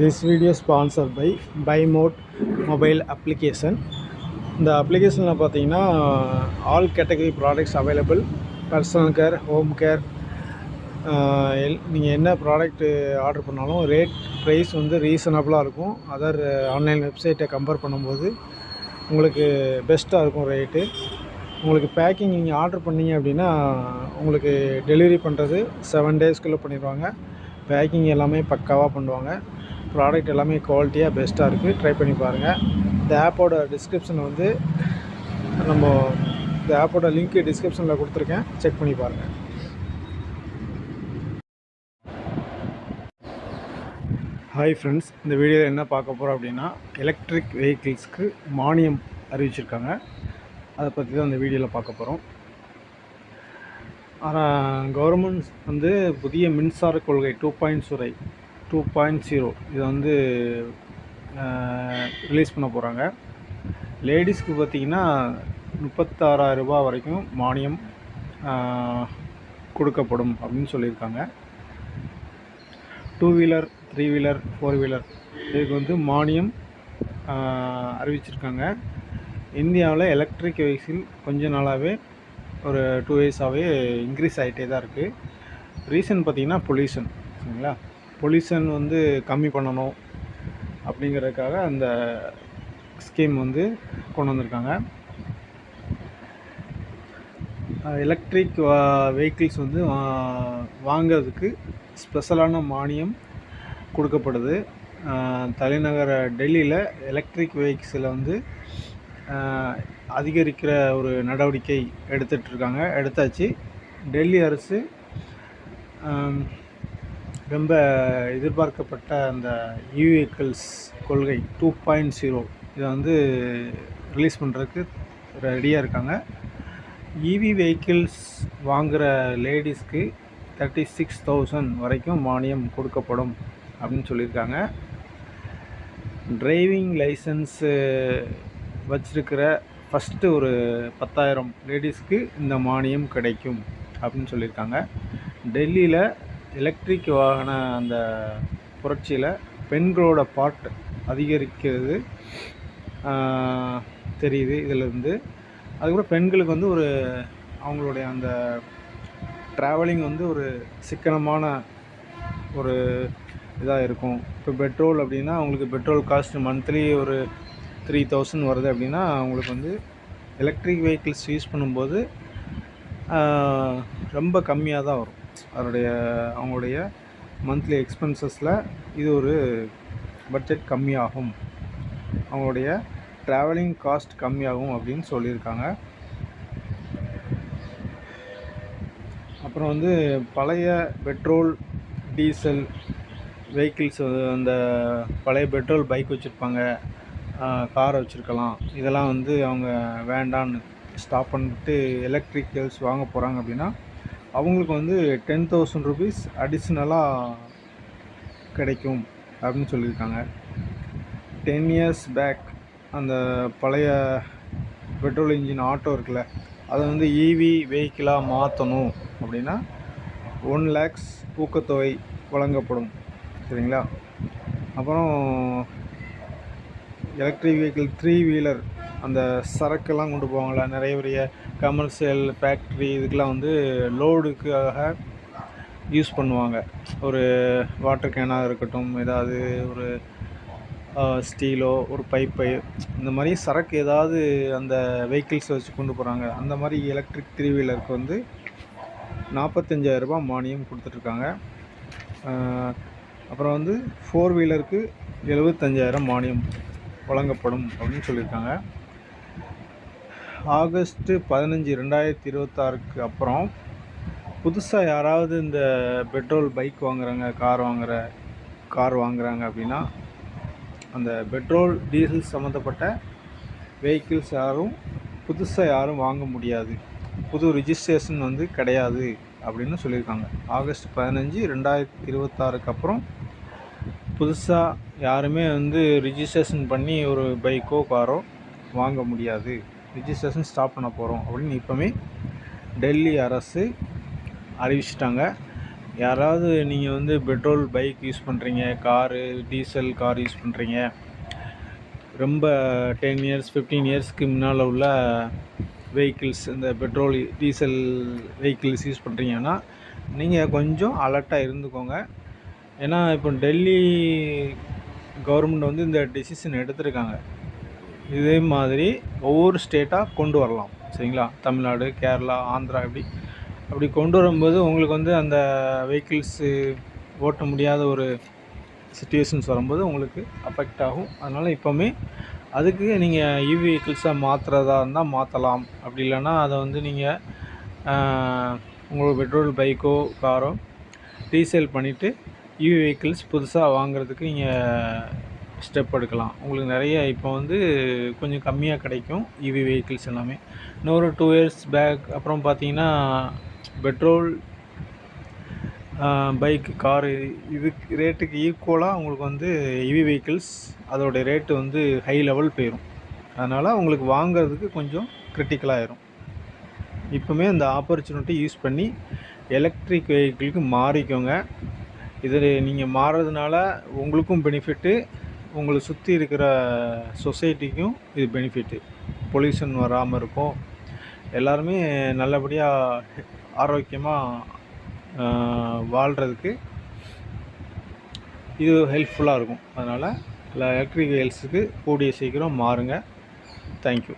The video sponsor by by mod mobile application இந்த அப்ளிகேஷனில் பார்த்தீங்கன்னா all category products available personal care home care நீங்கள் என்ன product order பண்ணாலும் ரேட் ப்ரைஸ் வந்து ரீசனபிளாக இருக்கும். அதர் ஆன்லைன் வெப்சைட்டை கம்பேர் பண்ணும்போது உங்களுக்கு பெஸ்ட்டாக இருக்கும் ரேட்டு உங்களுக்கு பேக்கிங் நீங்கள் ஆர்டர் பண்ணீங்க அப்படின்னா உங்களுக்கு டெலிவரி பண்ணுறது செவன் டேஸ்க்குள்ளே பண்ணிடுவாங்க. பேக்கிங் எல்லாமே பக்காவாக பண்ணுவாங்க. ப்ராடக்ட் எல்லாமே குவாலிட்டியாக பெஸ்ட்டாக இருக்குது ட்ரை பண்ணி பாருங்கள் இந்த ஆப்போட டிஸ்கிரிப்ஷன் வந்து நம்ம இந்த ஆப்போட லிங்க்கு டிஸ்கிரிப்ஷனில் கொடுத்துருக்கேன். செக் பண்ணி பாருங்கள் ஹாய் ஃப்ரெண்ட்ஸ் இந்த வீடியோவில் என்ன பார்க்க போகிறோம் அப்படின்னா எலக்ட்ரிக் வெஹிக்கிள்ஸ்க்கு மானியம் அறிவிச்சிருக்காங்க. அதை பற்றி தான் இந்த வீடியோவில் பார்க்க போகிறோம் ஆனால் கவர்மெண்ட் வந்து புதிய மின்சார கொள்கை two point zero two point zero. இதை வந்து ரிலீஸ் பண்ண போகிறாங்க லேடிஸ்க்கு பார்த்திங்கன்னா முப்பத்தாறாயிரம் ரூபாய் வரைக்கும் மானியம் கொடுக்கப்படும் அப்படின்னு சொல்லியிருக்காங்க. Two wheeler three wheeler four wheeler இதுக்கு வந்து மானியம் அறிவிச்சிருக்காங்க. இந்தியாவில் எலக்ட்ரிக் வெஹிக்கிள் கொஞ்ச நாளாகவே ஒரு டூ இயர்ஸாகவே இன்க்ரீஸ் ஆகிட்டே தான் இருக்குது ரீசன் பார்த்திங்கன்னா பொல்யூஷன் சரிங்களா? பொல்யூஷன் வந்து கம்மி பண்ணணும் அப்படிங்கிறதுக்காக அந்த ஸ்கீம் வந்து கொண்டு வந்திருக்காங்க. எலக்ட்ரிக் வெஹிக்கிள்ஸ் வந்து வாங்கிறதுக்கு வாங்குறதுக்கு ஸ்பெஷலான மானியம் கொடுக்கப்படுது. தலைநகர டெல்லியில் எலக்ட்ரிக் வெஹிக்கிள்ஸில் வந்து அதிகரிக்கிற ஒரு நடவடிக்கை எடுத்துகிட்ருக்காங்க எடுத்தாச்சு. டெல்லி அரசு ரொம்ப எதிர்பார்க்கப்பட்ட அந்த வெஹிக்கிள்ஸ் கொள்கை டூ பாயிண்ட் ஜீரோ இதை வந்து ரிலீஸ் பண்ணுறதுக்கு ரெடியாக இருக்காங்க. இவி வெஹிக்கிள்ஸ் வாங்குகிற லேடிஸ்க்கு தேர்ட்டி சிக்ஸ் தௌசண்ட் வரைக்கும் மானியம் கொடுக்கப்படும் அப்படின்னு சொல்லியிருக்காங்க. டிரைவிங் லைசன்ஸு வச்சிருக்கிற ஃபஸ்ட்டு ஒரு பத்தாயிரம் லேடிஸ்க்கு இந்த மானியம் கிடைக்கும் அப்படின்னு சொல்லியிருக்காங்க. டெல்லியில் எலக்ட்ரிக் வாகன அந்த புரட்சியில் பெண்களோட பார்ட் அதிகரிக்கிறது. தெரியுது இதிலிருந்து. அதுக்கப்புறம் பெண்களுக்கு வந்து ஒரு அவங்களுடைய அந்த ட்ராவலிங் வந்து ஒரு சிக்கனமான ஒரு இதாக இருக்கும். இப்போ பெட்ரோல் அப்படின்னா அவங்களுக்கு பெட்ரோல் காஸ்ட் மந்த்லி ஒரு த்ரீ தௌசண்ட் வருது அப்படின்னா அவங்களுக்கு வந்து எலக்ட்ரிக் வெஹிக்கிள்ஸ் யூஸ் பண்ணும்போது ரொம்ப கம்மியாக தான் வரும். அதனுடைய அவங்களுடைய மந்த்லி எக்ஸ்பென்சஸில் இது ஒரு பட்ஜெட் கம்மியாகும். அவங்களுடைய ட்ராவலிங் காஸ்ட் கம்மியாகும் அப்படின்னு சொல்லியிருக்காங்க. அப்புறம் வந்து பழைய பெட்ரோல் டீசல் வெஹிக்கிள்ஸ் அந்த பழைய பெட்ரோல் பைக் வச்சுருப்பாங்க. காரை வச்சுருக்கலாம். இதெல்லாம் வந்து அவங்க வேண்டான்னு ஸ்டாப் பண்ணிட்டு எலக்ட்ரிக்கல்ஸ் வாங்க போகிறாங்க அப்படின்னா அவங்களுக்கு வந்து டென் தௌசண்ட் ருபீஸ் அடிஷ்னலாக கிடைக்கும் அப்படின்னு சொல்லியிருக்காங்க. டென் இயர்ஸ் பேக் அந்த பழைய பெட்ரோல் இன்ஜின் ஆட்டோ இருக்குல்ல அதை வந்து ஈவி வெஹிக்கிளாக மாற்றணும் அப்படின்னா ஒன் லேக்ஸ் ஊக்கத்தொகை வழங்கப்படும். சரிங்களா? அப்புறம் எலக்ட்ரிக் வெஹிக்கிள் த்ரீ வீலர் அந்த சரக்கெல்லாம் கொண்டு போவாங்களா நிறைய பெரிய கமர்ஷியல் ஃபேக்ட்ரி இதுக்கெலாம் வந்து லோடுக்காக யூஸ் பண்ணுவாங்க. ஒரு வாட்டர் கேனாக இருக்கட்டும் ஏதாவது ஒரு ஸ்டீலோ ஒரு பைப்பை இந்த மாதிரி சரக்கு ஏதாவது அந்த வெஹிக்கிள்ஸ் வச்சு கொண்டு போகிறாங்க அந்த மாதிரி எலக்ட்ரிக் த்ரீ வீலருக்கு வந்து நாற்பத்தஞ்சாயிரரூபா மானியம் கொடுத்துட்ருக்காங்க. அப்புறம் வந்து ஃபோர் வீலருக்கு எழுபத்தஞ்சாயிரம் மானியம் வழங்கப்படும் அப்படின்னு சொல்லியிருக்காங்க. ஆகஸ்ட்டு பதினஞ்சு ரெண்டாயிரத்தி இருபத்தாறுக்கு அப்புறம் புதுசாக யாராவது இந்த பெட்ரோல் பைக் வாங்குறாங்க கார் வாங்குற கார் வாங்குறாங்க அப்படின்னா அந்த பெட்ரோல் டீசல் சம்மந்தப்பட்ட வெஹிக்கிள்ஸ் யாரும் புதுசாக யாரும் வாங்க முடியாது. புது ரிஜிஸ்ட்ரேஷன் வந்து கிடையாது அப்படின்னு சொல்லியிருக்காங்க. ஆகஸ்ட் பதினஞ்சு ரெண்டாயிரத்தி இருபத்தாறுக்கு அப்புறம் புதுசாக யாருமே வந்து ரிஜிஸ்ட்ரேஷன் பண்ணி ஒரு பைக்கோ காரோ வாங்க முடியாது. ரிஜிஸ்ட்ரேஷன் ஸ்டாப் பண்ண போகிறோம் அப்படின்னு இப்போவே டெல்லி அரசு அறிவிச்சிட்டாங்க. யாராவது நீங்கள் வந்து பெட்ரோல் பைக் யூஸ் பண்ணுறீங்க காரு டீசல் கார் யூஸ் பண்ணுறீங்க ரொம்ப டென் இயர்ஸ் ஃபிஃப்டீன் இயர்ஸ்க்கு முன்னால் உள்ள வெஹிக்கிள்ஸ் இந்த பெட்ரோல் டீசல் வெஹிக்கிள்ஸ் யூஸ் பண்ணுறீங்கன்னா நீங்கள் கொஞ்சம் அலர்ட்டாக இருந்துக்கோங்க. ஏன்னா இப்போ டெல்லி கவர்மெண்ட் வந்து இந்த டெசிஷன் எடுத்திருக்காங்க. இதே மாதிரி ஒவ்வொரு ஸ்டேட்டாக கொண்டு வரலாம். சரிங்களா? தமிழ்நாடு கேரளா ஆந்திரா இப்படி அப்படி கொண்டு வரும்போது உங்களுக்கு வந்து அந்த வெஹிக்கிள்ஸு ஓட்ட முடியாத ஒரு சுச்சுவேஷன்ஸ் வரும்போது உங்களுக்கு அஃபெக்ட் ஆகும். அதனால் இப்போவுமே அதுக்கு நீங்கள் இவி வெஹிக்கிள்ஸாக மாற்றுறதா இருந்தால் மாற்றலாம் அப்படி இல்லைன்னா அதை வந்து நீங்கள் உங்களுக்கு பெட்ரோல் பைக்கோ காரோ ரீசேல் பண்ணிவிட்டு இவி வெஹிக்கிள்ஸ் புதுசாக வாங்குறதுக்கு நீங்கள் ஸ்டெப் எடுக்கலாம். உங்களுக்கு நிறைய இப்போ வந்து கொஞ்சம் கம்மியாக கிடைக்கும் இவி வெஹிக்கிள்ஸ் எல்லாமே. இன்னொரு டூ இயர்ஸ் பேக் அப்புறம் பார்த்தீங்கன்னா பெட்ரோல் பைக்கு காரு இதுக்கு ரேட்டுக்கு ஈக்குவலாக உங்களுக்கு வந்து இவி வெஹிக்கிள்ஸ் அதோடைய ரேட்டு வந்து ஹை லெவல் போயிடும் அதனால் உங்களுக்கு வாங்குறதுக்கு கொஞ்சம் கிரிட்டிக்கலாகிடும் இப்போவுமே அந்த ஆப்பர்ச்சுனிட்டி யூஸ் பண்ணி எலக்ட்ரிக் வெஹிக்கிளுக்கு மாறிக்கோங்க. இது நீங்கள் மாறுறதுனால உங்களுக்கும் பெனிஃபிட்டு உங்களை சுற்றி இருக்கிற சொசைட்டிக்கும் இது பெனிஃபிட்டு பொல்யூஷன் வராமல் இருக்கும். எல்லாருமே நல்லபடியாக ஆரோக்கியமாக வாழ்கிறதுக்கு இது ஹெல்ப்ஃபுல்லாக இருக்கும். அதனால் எலக்ட்ரிக் வெஹிக்கிள்ஸுக்கு கூடிய சீக்கிரம் மாறுங்க. தேங்க்யூ